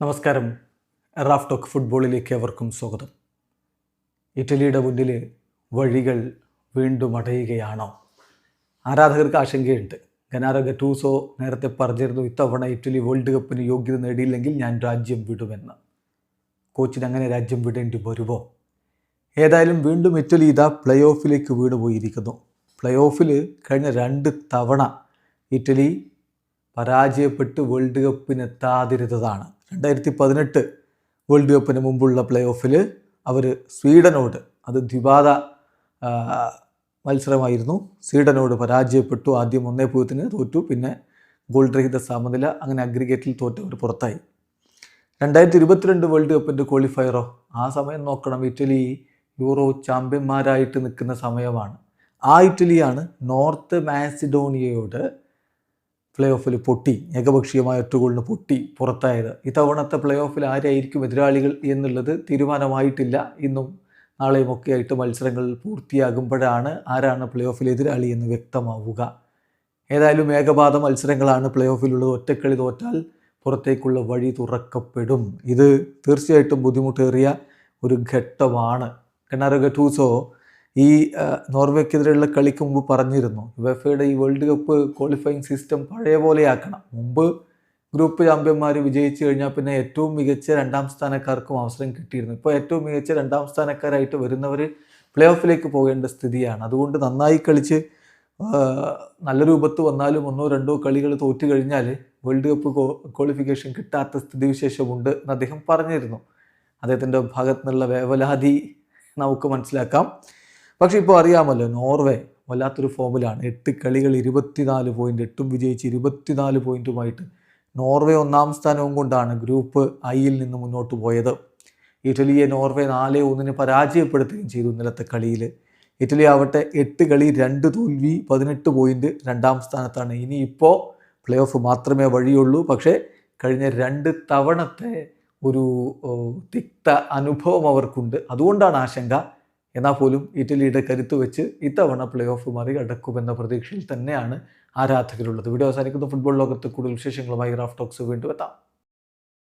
നമസ്കാരം. Raf talk ഫുട്ബോളിലേക്ക് അവർക്കും സ്വാഗതം. ഇറ്റലിയുടെ മുന്നിൽ വഴികൾ വീണ്ടും അടയുകയാണോ? ആരാധകർക്ക് ആശങ്കയുണ്ട്. ഗനാരോ ഗറ്റൂസോ നേരത്തെ പറഞ്ഞിരുന്നു ഇത്തവണ ഇറ്റലി വേൾഡ് കപ്പിന് യോഗ്യത നേടിയില്ലെങ്കിൽ ഞാൻ രാജ്യം വിടുമെന്ന്. കോച്ചിന് അങ്ങനെ രാജ്യം വിടേണ്ടി വരുമോ? ഏതായാലും വീണ്ടും ഇറ്റലി ഇതാ പ്ലേ ഓഫിലേക്ക് വീണുപോയിരിക്കുന്നു. പ്ലേ ഓഫിൽ കഴിഞ്ഞ രണ്ട് തവണ ഇറ്റലി പരാജയപ്പെട്ട് വേൾഡ് കപ്പിന് എത്താതിരുന്നതാണ്. രണ്ടായിരത്തി പതിനെട്ട് വേൾഡ് കപ്പിന് മുമ്പുള്ള പ്ലേ ഓഫിൽ അവർ സ്വീഡനോട് അത് ദ്വിപാദ ആ, മത്സരമായിരുന്നു. സ്വീഡനോട് പരാജയപ്പെട്ടു. ആദ്യം ഒന്നേ പൂജ്യത്തിന് തോറ്റു. പിന്നെ ഗോൾ രഹിത സമനില അങ്ങനെ അഗ്രിഗേറ്റിൽ തോറ്റവർ പുറത്തായി. രണ്ടായിരത്തി ഇരുപത്തിരണ്ട് വേൾഡ് കപ്പിന്റെ ക്വാളിഫയറോ ആ സമയം നോക്കണം ഇറ്റലി യൂറോ ചാമ്പ്യന്മാരായിട്ട് നിൽക്കുന്ന സമയമാണ്. ആ ഇറ്റലിയാണ് നോർത്ത് മാസിഡോണിയയോട് പ്ലേ ഓഫിൽ പൊട്ടി ഏകപക്ഷീയമായ ഒറ്റ ഗോളിന് പൊട്ടി പുറത്തായത്. ഇത്തവണത്തെ പ്ലേ ഓഫിൽ ആരായിരിക്കും എതിരാളികൾ എന്നുള്ളത് തീരുമാനമായിട്ടില്ല. ഇന്നും നാളെയും ഒക്കെ ആയിട്ട് മത്സരങ്ങൾ പൂർത്തിയാകുമ്പോഴാണ് ആരാണ് പ്ലേ ഓഫിൽ എതിരാളി എന്ന് വ്യക്തമാവുക. ഏതായാലും ഏകപാത മത്സരങ്ങളാണ് പ്ലേ ഓഫിലുള്ളത് ഒറ്റക്കളി തോറ്റാൽ പുറത്തേക്കുള്ള വഴി തുറക്കപ്പെടും. ഇത് തീർച്ചയായിട്ടും ബുദ്ധിമുട്ടേറിയ ഒരു ഘട്ടമാണ്. കണ്ണാരോഗ്യ ഗറ്റൂസോ ഈ നോർവേക്കെതിരെയുള്ള കളിക്ക് മുമ്പ് പറഞ്ഞിരുന്നു. വെഫയുടെ ഈ വേൾഡ് കപ്പ് ക്വാളിഫയിങ് സിസ്റ്റം പഴയ പോലെയാക്കണം മുമ്പ് ഗ്രൂപ്പ് ചാമ്പ്യന്മാർ വിജയിച്ചു കഴിഞ്ഞാൽ പിന്നെ ഏറ്റവും മികച്ച രണ്ടാം സ്ഥാനക്കാർക്കും അവസരം കിട്ടിയിരുന്നു. ഇപ്പോൾ ഏറ്റവും മികച്ച രണ്ടാം സ്ഥാനക്കാരായിട്ട് വരുന്നവർ പ്ലേ ഓഫിലേക്ക് പോകേണ്ട സ്ഥിതിയാണ്. അതുകൊണ്ട് നന്നായി കളിച്ച് നല്ല രൂപത്ത് വന്നാലും ഒന്നോ രണ്ടോ കളികൾ തോറ്റു കഴിഞ്ഞാൽ വേൾഡ് കപ്പ് ക്വാളിഫിക്കേഷൻ കിട്ടാത്ത സ്ഥിതിവിശേഷമുണ്ട് എന്ന് അദ്ദേഹം പറഞ്ഞിരുന്നു. അദ്ദേഹത്തിന്റെ ഭാഗത്തു നിന്നുള്ള വേവലാതി നമുക്ക് മനസ്സിലാക്കാം. പക്ഷേ ഇപ്പോൾ അറിയാമല്ലോ നോർവേ വല്ലാത്തൊരു ഫോമിലാണ്. എട്ട് കളികൾ ഇരുപത്തിനാല് പോയിന്റ് എട്ടും വിജയിച്ച് ഇരുപത്തിനാല് പോയിന്റുമായിട്ട് നോർവേ ഒന്നാം സ്ഥാനവും കൊണ്ടാണ് ഗ്രൂപ്പ് ഐയിൽ നിന്ന് മുന്നോട്ട് പോയത്. ഇറ്റലിയെ നോർവേ നാല് ഒന്നിന് പരാജയപ്പെടുത്തുകയും ചെയ്തു ഇന്നലത്തെ കളിയിൽ. ഇറ്റലി ആവട്ടെ എട്ട് കളി രണ്ട് തോൽവി പതിനെട്ട് പോയിന്റ് രണ്ടാം സ്ഥാനത്താണ്. ഇനിയിപ്പോൾ പ്ലേ ഓഫ് മാത്രമേ വഴിയുള്ളൂ. പക്ഷേ കഴിഞ്ഞ രണ്ട് തവണത്തെ ഒരു തിക്ത അനുഭവം അവർക്കുണ്ട്. അതുകൊണ്ടാണ് ആശങ്ക എന്നാൽ പോലും ഇറ്റലിയുടെ കരുത്ത് വെച്ച് ഇത്തവണ പ്ലേ ഓഫ് മറികടക്കുമെന്ന പ്രതീക്ഷയിൽ തന്നെയാണ് ആരാധകരുള്ളത്. വീഡിയോ അവസാനിക്കുന്ന. ഫുട്ബോൾ ലോകത്ത് കൂടുതൽ വിശേഷങ്ങളുമായി റാഫ് ടോക്സ് വീണ്ടും എത്താം.